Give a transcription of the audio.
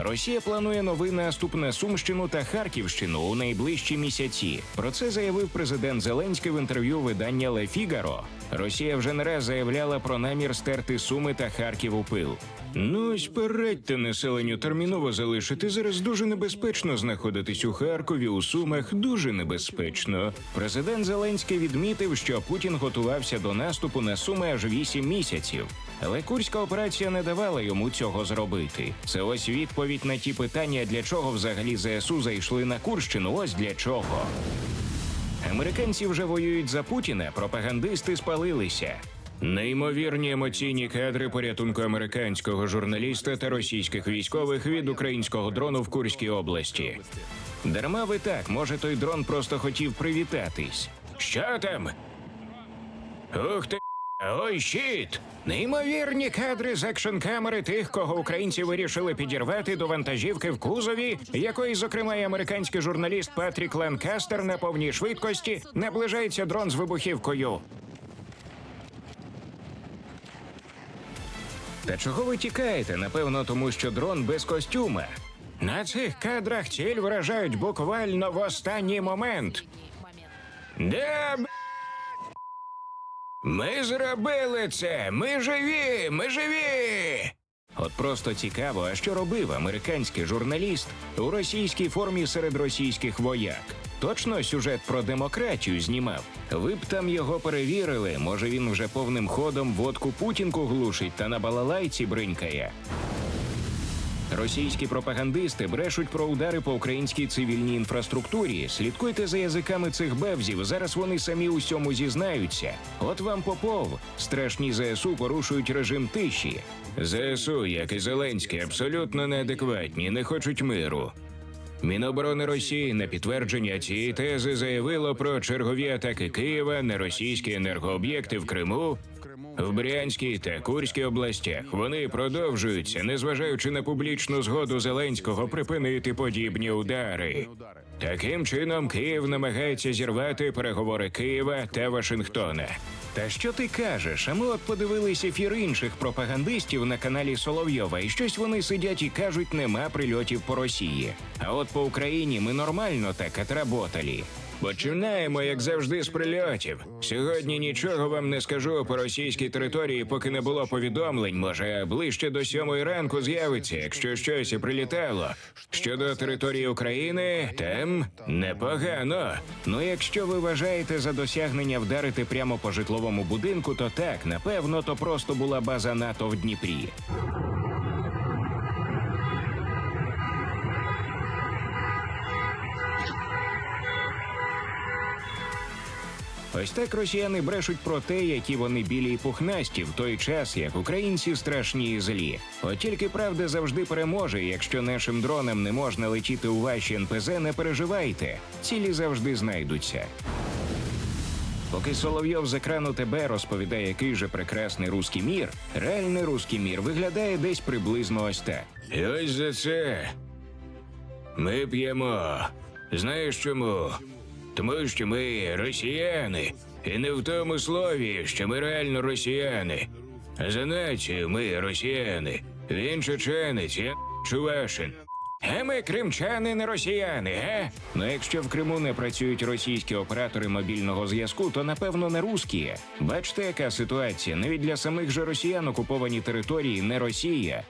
Росія планує новий наступ на Сумщину та Харківщину у найближчі місяці. Про це заявив президент Зеленський в інтерв'ю видання Ле Фігаро. Росія вже не раз заявляла про намір стерти Суми та Харків у пил. Ну ось порадьте населенню терміново залишити. Зараз дуже небезпечно знаходитись у Харкові, у Сумах. Дуже небезпечно. Президент Зеленський відмітив, що Путін готувався до наступу на Суми аж вісім місяців. Але курська операція не давала йому цього зробити. Це ось відповідь на ті питання, для чого взагалі ЗСУ зайшли на Курщину. Ось для чого. Американці вже воюють за Путіна, пропагандисти спалилися. Неймовірні емоційні кадри порятунку американського журналіста та російських військових від українського дрону в Курській області. Дарма ви так, може, той дрон просто хотів привітатись. Що там? Ух ти! Ой, щіт! Неймовірні кадри з екшн камери тих, кого українці вирішили підірвати до вантажівки в кузові, якої, зокрема, і американський журналіст Патрік Ланкастер на повній швидкості наближається дрон з вибухівкою. Та чого ви тікаєте? Напевно, тому що дрон без костюма. На цих кадрах ціль вражають буквально в останній момент. Де. Ми зробили це! Ми живі! Ми живі! От просто цікаво, а що робив американський журналіст у російській формі серед російських вояк. Точно сюжет про демократію знімав. Ви б там його перевірили. Може він вже повним ходом водку путінку глушить та на балалайці бринькає. Російські пропагандисти брешуть про удари по українській цивільній інфраструктурі. Слідкуйте за язиками цих бевзів. Зараз вони самі усьому зізнаються. От вам Попов. Страшні ЗСУ порушують режим тиші. ЗСУ, як і Зеленський, абсолютно неадекватні, не хочуть миру. Міноборони Росії на підтвердження цієї тези заявило про чергові атаки Києва на російські енергооб'єкти в Криму, в Брянській та Курській областях. Вони продовжуються, незважаючи на публічну згоду Зеленського припинити подібні удари. Таким чином, Київ намагається зірвати переговори Києва та Вашингтона. Та що ти кажеш? А ми от подивились ефір інших пропагандистів на каналі Соловйова, і щось вони сидять і кажуть, нема прильотів по Росії. А от по Україні ми нормально так отработали. Починаємо, як завжди, з прильотів. Сьогодні нічого вам не скажу по російській території, поки не було повідомлень. Може, ближче до сьомої ранку з'явиться, якщо щось і прилітало. Щодо території України, там непогано. Ну, якщо ви вважаєте за досягнення вдарити прямо по житловому будинку, то так, напевно, то просто була база НАТО в Дніпрі. Ось так росіяни брешуть про те, які вони білі і пухнасті, в той час як українці страшні і злі. От тільки правда завжди переможе. Якщо нашим дронам не можна летіти у ваші НПЗ, не переживайте. Цілі завжди знайдуться. Поки Соловйов з екрану ТБ розповідає, який же прекрасний руський мір, реальний руський мір виглядає десь приблизно ось так. І ось за це ми п'ємо. Знаєш чому? Тому що ми росіяни, і не в тому слові, що ми реально росіяни. За націю ми росіяни. Він чеченець, я чувашин. А ми кримчани, не росіяни, ге? Ну якщо в Криму не працюють російські оператори мобільного зв'язку, то напевно не русські. Бачите, яка ситуація? Навіть для самих же росіян окуповані території не Росія.